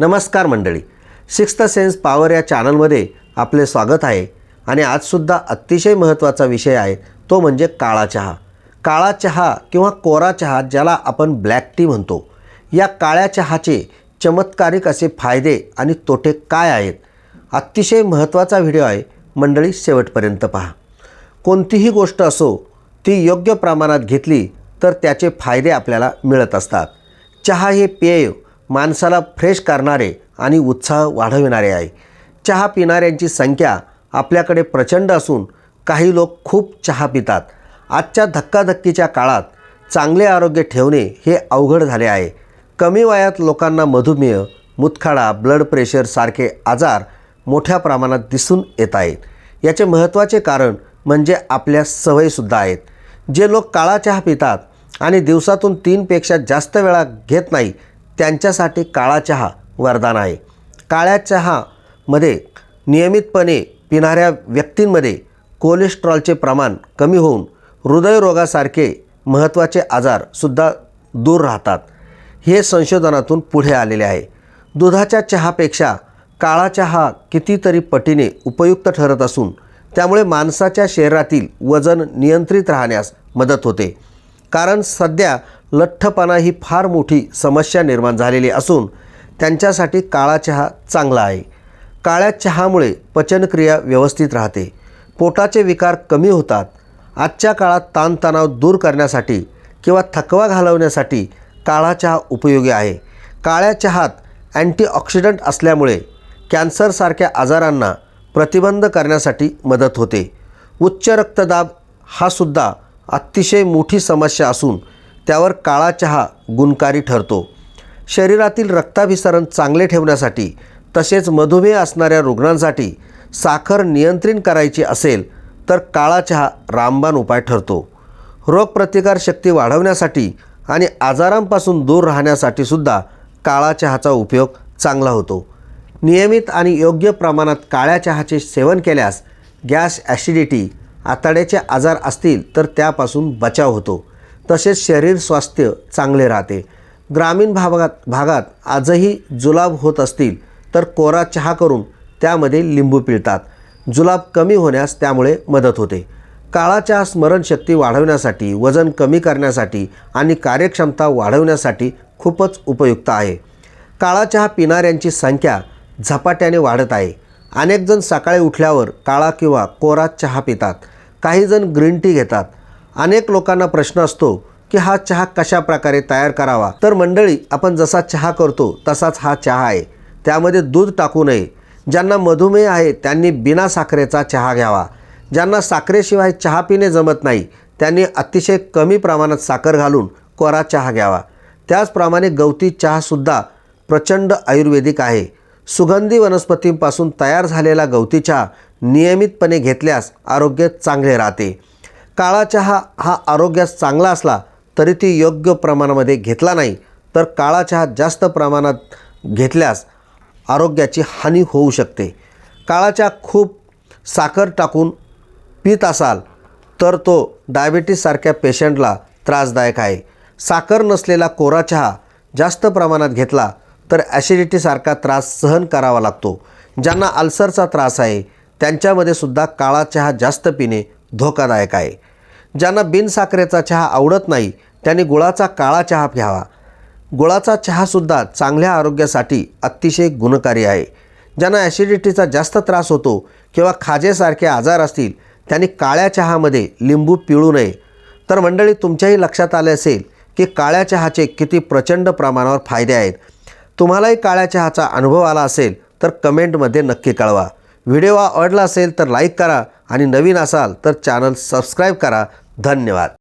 नमस्कार मंडळी. Sixth sense power या चॅनलमध्ये आपले स्वागत आहे आणि आजसुद्धा अतिशय महत्त्वाचा विषय आहे तो म्हणजे काळा चहा. काळा चहा किंवा कोरा चहा ज्याला आपण ब्लॅक टी म्हणतो या काळ्या चहाचे चमत्कारिक असे फायदे आणि तोटे काय आहेत? अतिशय महत्त्वाचा व्हिडिओ आहे. मंडळी शेवटपर्यंत पहा. कोणतीही गोष्ट असो ती योग्य प्रमाणात घेतली तर त्याचे फायदे आपल्याला मिळत असतात. चहा हे पेय माणसाला फ्रेश करणारे आणि उत्साह वाढविणारे आहे. चहा पिणाऱ्यांची संख्या आपल्याकडे प्रचंड असून काही लोक खूप चहा पितात. आजच्या धक्काधक्कीच्या काळात चांगले आरोग्य ठेवणे हे अवघड झाले आहे. कमी वयात लोकांना मधुमेह मुतखडा ब्लड प्रेशर सारखे आजार मोठ्या प्रमाणात दिसून येत आहेत. याचे महत्त्वाचे कारण म्हणजे आपल्या सवयीसुद्धा आहेत. जे लोक काळा चहा पितात आणि दिवसातून तीनपेक्षा जास्त वेळा घेत नाही त्यांच्यासाठी काळा चहा वरदान आहे. काळ्या चहामध्ये नियमितपणे पिणाऱ्या व्यक्तींमध्ये कोलेस्ट्रॉलचे प्रमाण कमी होऊन हृदयरोगासारखे महत्त्वाचे आजारसुद्धा दूर राहतात. हे संशोधनातून पुढे आलेले आहे. दुधाच्या चहापेक्षा काळा चहा कितीतरी पटीने उपयुक्त ठरत असून त्यामुळे माणसाच्या शरीरातील वजन नियंत्रित राहण्यास मदत होते. कारण सध्या लठ्ठपणा ही फार मोठी समस्या निर्माण झालेली असून त्यांच्यासाठी काळा चहा चांगला आहे. काळ्या चहामुळे पचनक्रिया व्यवस्थित राहते. पोटाचे विकार कमी होतात. आजच्या काळात ताणतणाव दूर करण्यासाठी किंवा थकवा घालवण्यासाठी काळा चहा उपयोगी आहे. काळ्या चहात अँटीऑक्सिडंट असल्यामुळे कॅन्सरसारख्या आजारांना प्रतिबंध करण्यासाठी मदत होते. उच्च रक्तदाब हा सुद्धा अतिशय मोठी समस्या असून त्यावर काळा चहा गुणकारी ठरतो. शरीरातील रक्ताभिसरण चांगले ठेवण्यासाठी तसेच मधुमेह असणाऱ्या रुग्णांसाठी साखर नियंत्रित करायची असेल तर काळा चहा रामबाण उपाय ठरतो. रोगप्रतिकारशक्ती वाढवण्यासाठी आणि आजारांपासून दूर राहण्यासाठी सुद्धा काळा चहाचा उपयोग चांगला होतो. नियमित आणि योग्य प्रमाणात काळ्या चहाचे सेवन केल्यास गॅस ॲसिडिटी आतड्याचे आजार असतील तर त्यापासून बचाव होतो. तसेच शरीर स्वास्थ्य चांगले राहते. ग्रामीण भागात भागात आजही जुलाब होत असतील तर कोरा चहा करून त्यामध्ये लिंबू पिळतात. जुलाब कमी होण्यास त्यामुळे मदत होते. काळाच्या स्मरणशक्ती वाढवण्यासाठी वजन कमी करण्यासाठी आणि कार्यक्षमता वाढवण्यासाठी खूपच उपयुक्त आहे. काळा चहा पिणाऱ्यांची संख्या झपाट्याने वाढत आहे. अनेकजण सकाळी उठल्यावर काळा किंवा कोरा चहा पितात. काहीजण ग्रीन टी घेतात. अनेक लोकांना प्रश्न असतो की हा चहा कशा प्रकारे तयार करावा? तर मंडळी आपण जसा चहा करतो तसाच हा चहा आहे. त्यामध्ये दूध टाकू नये. ज्यांना मधुमेह आहे त्यांनी बिना साखरेचा चहा घ्यावा. ज्यांना साखरेशिवाय चहा पिणे जमत नाही त्यांनी अतिशय कमी प्रमाणात साखर घालून कोरा चहा घ्यावा. त्याचप्रमाणे गवती चहासुद्धा प्रचंड आयुर्वेदिक आहे. सुगंधी वनस्पतींपासून तयार झालेला गवती चहा नियमितपणे घेतल्यास आरोग्य चांगले राहते. काळा चहा हा आरोग्यास चांगला असला तरी ती योग्य प्रमाणामध्ये घेतला नाही तर काळा चहा जास्त प्रमाणात घेतल्यास आरोग्याची हानी होऊ शकते. काळा चहा खूप साखर टाकून पित असाल तर तो डायबेटीससारख्या पेशंटला त्रासदायक आहे. साखर नसलेला कोरा चहा जास्त प्रमाणात घेतला तर ॲसिडिटीसारखा त्रास सहन करावा लागतो ज्यांना अल्सरचा त्रास आहे. त्यांच्यामध्ये सुद्धा काळा चहा जास्त पिणे धोकादायक आहे. ज्यांना बिनसाखरेचा चहा आवडत नाही त्यांनी गुळाचा काळा चहा घ्यावा गुळाचा चहासुद्धा चांगल्या आरोग्यासाठी अतिशय गुणकारी आहे. ज्यांना ॲसिडिटीचा जास्त त्रास होतो किंवा खाजेसारखे आजार असतील त्यांनी काळ्या चहामध्ये लिंबू पिळू नये. तर मंडळी तुमच्याही लक्षात आले असेल की काळ्या चहाचे किती प्रचंड प्रमाणावर फायदे आहेत. तुम्हालाही काळ्या चहाचा अनुभव आला असेल तर कमेंटमध्ये नक्की कळवा. व्हिडिओ आवडला असेल तर लाईक करा आणि नवीन असाल तर चॅनल सबस्क्राईब करा. धन्यवाद.